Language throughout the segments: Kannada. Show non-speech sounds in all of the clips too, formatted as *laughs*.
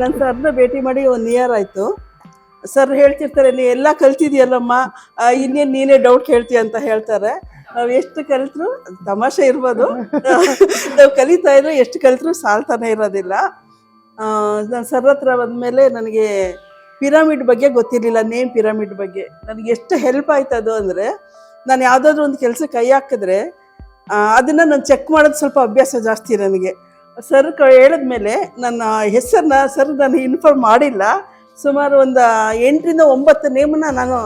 ನಾನು ಸರ್ನ ಭೇಟಿ ಮಾಡಿ ಒನ್ ಇಯರ್ ಆಯಿತು. ಸರ್ ಹೇಳ್ತಿರ್ತಾರೆ, ನೀ ಎಲ್ಲ ಕಲ್ತಿದ್ಯಲ್ಲಮ್ಮ? ಇನ್ನೇನು ನೀನೇ ಡೌಟ್ ಕೇಳ್ತೀಯ ಅಂತ ಹೇಳ್ತಾರೆ. ನಾವು ಎಷ್ಟು ಕಲಿತರು? ತಮಾಷೆ ಇರ್ಬೋದು. ನಾವು ಕಲಿತಾ ಇದ್ರೆ ಎಷ್ಟು ಕಲಿತರು ಸಾಲ್ತಾನೆ ಇರೋದಿಲ್ಲ. ನಾನು ಸರ್ ಹತ್ರ ಬಂದಮೇಲೆ ನನಗೆ ಪಿರಮಿಡ್ ಬಗ್ಗೆ ಗೊತ್ತಿರಲಿಲ್ಲ ನೇಮ್ ಪಿರಮಿಡ್ ಬಗ್ಗೆ. ನನಗೆ ಎಷ್ಟು ಹೆಲ್ಪ್ ಆಯ್ತದು ಅಂದರೆ, ನಾನು ಯಾವುದಾದ್ರೂ ಒಂದು ಕೆಲಸ ಕೈ ಹಾಕಿದ್ರೆ ಅದನ್ನ ನಾನು ಚೆಕ್ ಮಾಡೋದು ಸ್ವಲ್ಪ ಅಭ್ಯಾಸ ಜಾಸ್ತಿ ನನಗೆ. ಸರ್ ಕ ಹೇಳಿದ್ಮೇಲೆ ನನ್ನ ಹೆಸರನ್ನ ಸರ್ ನಾನು ಇನ್ಫಾರ್ಮ್ ಮಾಡಿಲ್ಲ. ಸುಮಾರು ಒಂದು ಎಂಟರಿಂದ ಒಂಬತ್ತು ನೇಮನ್ನ ನಾನು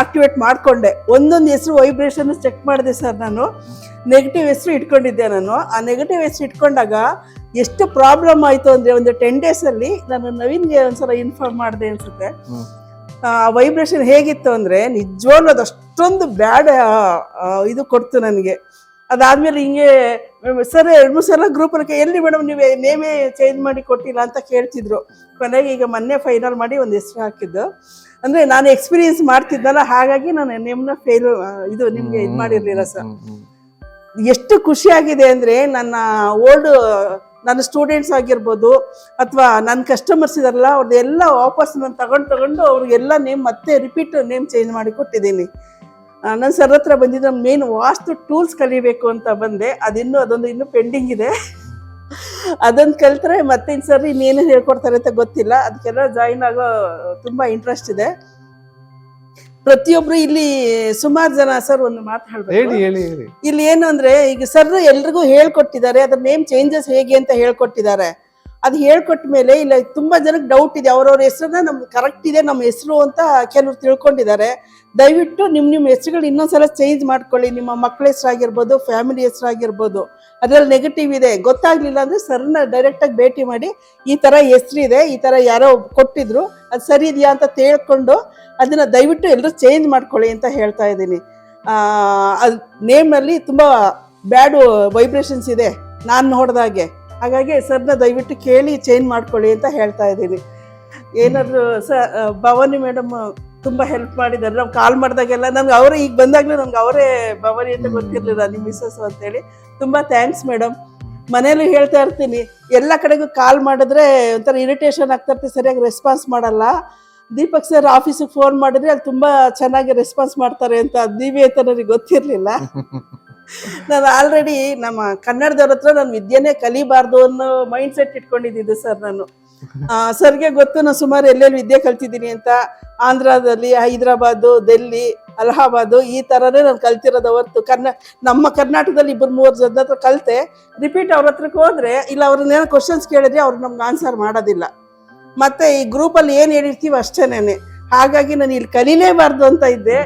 ಆಕ್ಟಿವೇಟ್ ಮಾಡಿಕೊಂಡೆ. ಒಂದೊಂದು ಹೆಸರು ವೈಬ್ರೇಷನ್ ಚೆಕ್ ಮಾಡಿದೆ ಸರ್ ನಾನು. ನೆಗೆಟಿವ್ ಹೆಸರು ಇಟ್ಕೊಂಡಿದ್ದೆ ನಾನು. ಆ ನೆಗೆಟಿವ್ ಹೆಸರು ಇಟ್ಕೊಂಡಾಗ ಎಷ್ಟು ಪ್ರಾಬ್ಲಮ್ ಆಯಿತು ಅಂದರೆ ಒಂದು ಟೆನ್ ಡೇಸಲ್ಲಿ ನಾನು ನವೀನ್ಗೆ ಒಂದ್ಸಲ ಇನ್ಫಾರ್ಮ್ ಮಾಡಿದೆ ಅನಿಸುತ್ತೆ. ಆ ವೈಬ್ರೇಷನ್ ಹೇಗಿತ್ತು ಅಂದರೆ ನಿಜವಾಗ್ಲೂ ಅದು ಅಷ್ಟೊಂದು ಬ್ಯಾಡ್ ಇದು ಕೊಡ್ತು ನನಗೆ. ಅದಾದ್ಮೇಲೆ ಹಿಂಗೆ ಸರ್ ಎರಡು ಮೂರು ಸಲ ಗ್ರೂಪಲ್ಲಿ ಎಲ್ಲಿ ಮೇಡಮ್ ನೀವು ನೇಮೇ ಚೇಂಜ್ ಮಾಡಿ ಕೊಟ್ಟಿಲ್ಲ ಅಂತ ಕೇಳ್ತಿದ್ರು. ಕೊನೆಗೆ ಈಗ ಮೊನ್ನೆ ಫೈನಲ್ ಮಾಡಿ ಒಂದು ಹೆಸರು ಹಾಕಿದ್ದು. ಅಂದರೆ ನಾನು ಎಕ್ಸ್ಪೀರಿಯನ್ಸ್ ಮಾಡ್ತಿದ್ದಲ್ಲ ಹಾಗಾಗಿ ನಾನು ನೇಮ್ನ ಫೇಲ್ ಇದು ನಿಮಗೆ ಇದು ಮಾಡಿರಲಿಲ್ಲ ಸರ್. ಎಷ್ಟು ಖುಷಿಯಾಗಿದೆ ಅಂದರೆ ನನ್ನ ಓಲ್ಡ್ ನನ್ನ ಸ್ಟೂಡೆಂಟ್ಸ್ ಆಗಿರ್ಬೋದು ಅಥವಾ ನನ್ನ ಕಸ್ಟಮರ್ಸ್ ಇದಾರಲ್ಲ ಅವ್ರದ್ದೆಲ್ಲ ವಾಪಸ್ ನಾನು ತಗೊಂಡು ತಗೊಂಡು ಅವ್ರಿಗೆಲ್ಲ ನೇಮ್ ಮತ್ತೆ ರಿಪೀಟ್ ನೇಮ್ ಚೇಂಜ್ ಮಾಡಿ ಕೊಟ್ಟಿದ್ದೀನಿ. ನನ್ನ ಸರ್ ಹತ್ರ ಬಂದಿದ್ದ ಮೇನ್ ವಾಸ್ತು ಟೂಲ್ಸ್ ಕಲಿಬೇಕು ಅಂತ ಬಂದೆ. ಅದಿನ್ನೂ ಅದೊಂದು ಇನ್ನೂ ಪೆಂಡಿಂಗ್ ಇದೆ. ಅದೊಂದು ಕಲಿತರೆ ಮತ್ತೆ ಇನ್ನು ಸರ್ ಇನ್ನೇನು ಹೇಳ್ಕೊಡ್ತಾರೆ ಅಂತ ಗೊತ್ತಿಲ್ಲ. ಅದಕ್ಕೆಲ್ಲ ಜಾಯಿನ್ ಆಗೋ ತುಂಬ ಇಂಟ್ರೆಸ್ಟ್ ಇದೆ. ಪ್ರತಿಯೊಬ್ರು ಇಲ್ಲಿ ಸುಮಾರು ಜನ ಸರ್ ಒಂದು ಮಾತು ಹೇಳಿ ಹೇಳಿ ಹೇಳಿ. ಇಲ್ಲಿ ಏನು ಅಂದ್ರೆ ಈಗ ಸರ್ ಎಲ್ರಿಗೂ ಹೇಳ್ಕೊಟ್ಟಿದ್ದಾರೆ. ಅದ್ರ ನೇಮ್ ಚೇಂಜಸ್ ಹೇಗೆ ಅಂತ ಹೇಳ್ಕೊಟ್ಟಿದ್ದಾರೆ. ಅದು ಹೇಳ್ಕೊಟ್ಟ ಮೇಲೆ ಇಲ್ಲ, ತುಂಬಾ ಜನಕ್ಕೆ ಡೌಟ್ ಇದೆ. ಅವ್ರವ್ರ ಹೆಸರನ್ನ ನಮ್ಗೆ ಕರೆಕ್ಟ್ ಇದೆ, ನಮ್ಮ ಹೆಸರು ಅಂತ ಕೆಲವ್ರು ತಿಳ್ಕೊಂಡಿದ್ದಾರೆ. ದಯವಿಟ್ಟು ನಿಮ್ಮ ನಿಮ್ಮ ಹೆಸರುಗಳು ಇನ್ನೊಂದ್ಸಲ ಚೇಂಜ್ ಮಾಡ್ಕೊಳ್ಳಿ. ನಿಮ್ಮ ಮಕ್ಕಳ ಹೆಸರಾಗಿರ್ಬೋದು ಫ್ಯಾಮಿಲಿ ಹೆಸರಾಗಿರ್ಬೋದು. ಅದ್ರಲ್ಲಿ ನೆಗೆಟಿವ್ ಇದೆ. ಗೊತ್ತಾಗ್ಲಿಲ್ಲ ಅಂದ್ರೆ ಸರ್ನ ಡೈರೆಕ್ಟಾಗಿ ಭೇಟಿ ಮಾಡಿ, ಈ ಥರ ಹೆಸರಿದೆ, ಈ ಥರ ಯಾರೋ ಕೊಟ್ಟಿದ್ರು, ಅದು ಸರಿ ಇದೆಯಾ ಅಂತ ತಿಳ್ಕೊಂಡು ಅದನ್ನ ದಯವಿಟ್ಟು ಎಲ್ಲರೂ ಚೇಂಜ್ ಮಾಡ್ಕೊಳ್ಳಿ ಅಂತ ಹೇಳ್ತಾ ಇದ್ದೀನಿ. ಅದು ನೇಮಲ್ಲಿ ತುಂಬ ಬ್ಯಾಡ್ ವೈಬ್ರೇಷನ್ಸ್ ಇದೆ. ನಾನು ನೋಡ್ದಾಗೆ. ಹಾಗಾಗಿ ಸರ್ನ ದಯವಿಟ್ಟು ಕೇಳಿ ಚೇಂಜ್ ಮಾಡ್ಕೊಳ್ಳಿ ಅಂತ ಹೇಳ್ತಾ ಇದ್ದೀನಿ. ಏನಾದರೂ ಸ ಭವಾನಿ ಮೇಡಮ್ ತುಂಬ ಹೆಲ್ಪ್ ಮಾಡಿದ್ದಾರೆ. ನಾವು ಕಾಲ್ ಮಾಡಿದಾಗೆಲ್ಲ ನಮ್ಗೆ ಅವರೇ ಈಗ ಬಂದಾಗಲೂ ನಮ್ಗೆ ಅವರೇ ಭವಾನಿ ಅಂತ ಗೊತ್ತಿರಲಿಲ್ಲ ನಿಮ್ಮ ಮಿಸ್ಸಸ್ ಅಂತೇಳಿ. ತುಂಬ ಥ್ಯಾಂಕ್ಸ್ ಮೇಡಮ್. ಮನೇಲಿ ಹೇಳ್ತಾ ಇರ್ತೀನಿ ಎಲ್ಲ ಕಡೆಗೂ ಕಾಲ್ ಮಾಡಿದ್ರೆ ಒಂಥರ ಇರಿಟೇಷನ್ ಆಗ್ತಾ ಇರ್ತೀವಿ ಸರಿಯಾಗಿ ರೆಸ್ಪಾನ್ಸ್ ಮಾಡಲ್ಲ. ದೀಪಕ್ ಸರ್ ಆಫೀಸಿಗೆ ಫೋನ್ ಮಾಡಿದ್ರೆ ಅಲ್ಲಿ ತುಂಬ ಚೆನ್ನಾಗಿ ರೆಸ್ಪಾನ್ಸ್ ಮಾಡ್ತಾರೆ ಅಂತ ನೀವೇ ಅಂತ ನನಗೆ ಗೊತ್ತಿರಲಿಲ್ಲ. *laughs* *laughs* ನಾನು ಆಲ್ರೆಡಿ ನಮ್ಮ ಕನ್ನಡದವ್ರ ಹತ್ರ ನಾನು ವಿದ್ಯೆನೇ ಕಲಿಬಾರ್ದು ಅನ್ನೋ ಮೈಂಡ್ ಸೆಟ್ ಇಟ್ಕೊಂಡಿದ್ದಿದ್ದು ಸರ್ ನಾನು ಸರ್ಗೆ ಗೊತ್ತು ನಾನು ಸುಮಾರು ಎಲ್ಲೆಲ್ಲಿ ವಿದ್ಯೆ ಕಲ್ತಿದ್ದೀನಿ ಅಂತ. ಆಂಧ್ರದಲ್ಲಿ, ಹೈದರಾಬಾದು ಡೆಲ್ಲಿ ಅಲಹಾಬಾದು ಈ ಥರನೇ ನಾನು ಕಲ್ತಿರೋದು ಅವತ್ತು. ಕರ್ನ, ನಮ್ಮ ಕರ್ನಾಟಕದಲ್ಲಿ ಇಬ್ಬರು ಮೂವರು ಜನ ಹತ್ರ ಕಲಿತೆ. ರಿಪೀಟ್ ಅವ್ರ ಹತ್ರಕ್ಕೆ ಹೋದ್ರೆ, ಇಲ್ಲ ಅವ್ರನ್ನೇನೋ ಕ್ವಶನ್ಸ್ ಕೇಳಿದ್ರೆ ಅವ್ರು ನಮ್ಗೆ ಆನ್ಸರ್ ಮಾಡೋದಿಲ್ಲ. ಮತ್ತೆ ಈ ಗ್ರೂಪಲ್ಲಿ ಏನು ಹೇಳಿರ್ತೀವಿ ಅಷ್ಟೇನೆ ಹಾಗಾಗಿ ನಾನು ಇಲ್ಲಿ ಕಲೀಲೇಬಾರ್ದು ಅಂತ ಇದ್ದೆ.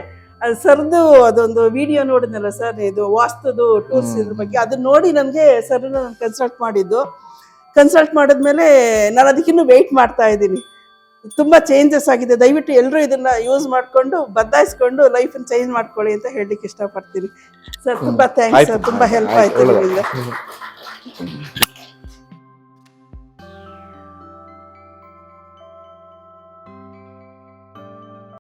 ಅದು ಸರ್ದು ಅದೊಂದು ವಿಡಿಯೋ ನೋಡಿದ್ನಲ್ಲ ಸರ್ ಇದು ವಾಸ್ತುದು ಟೂಲ್ಸ್ ಇದ್ರ ಬಗ್ಗೆ. ಅದನ್ನ ನೋಡಿ ನನಗೆ ಸರ್ ನಾನು ಕನ್ಸಲ್ಟ್ ಮಾಡಿದ್ದು. ಕನ್ಸಲ್ಟ್ ಮಾಡಿದ್ಮೇಲೆ ನಾನು ಅದಕ್ಕಿನ್ನೂ ವೆಯ್ಟ್ ಮಾಡ್ತಾ ಇದ್ದೀನಿ. ತುಂಬ ಚೇಂಜಸ್ ಆಗಿದೆ. ದಯವಿಟ್ಟು ಎಲ್ಲರೂ ಇದನ್ನ ಯೂಸ್ ಮಾಡಿಕೊಂಡು ಬದಲಾಯಿಸ್ಕೊಂಡು ಲೈಫನ್ನು ಚೇಂಜ್ ಮಾಡ್ಕೊಳ್ಳಿ ಅಂತ ಹೇಳಲಿಕ್ಕೆ ಇಷ್ಟಪಡ್ತೀನಿ. ಸರ್ ತುಂಬ ಥ್ಯಾಂಕ್ಸ್ ಸರ್ ತುಂಬ ಹೆಲ್ಪ್ ಆಯ್ತು, ನಿಮ್ಮಿಂದ ಹ್ಮ್.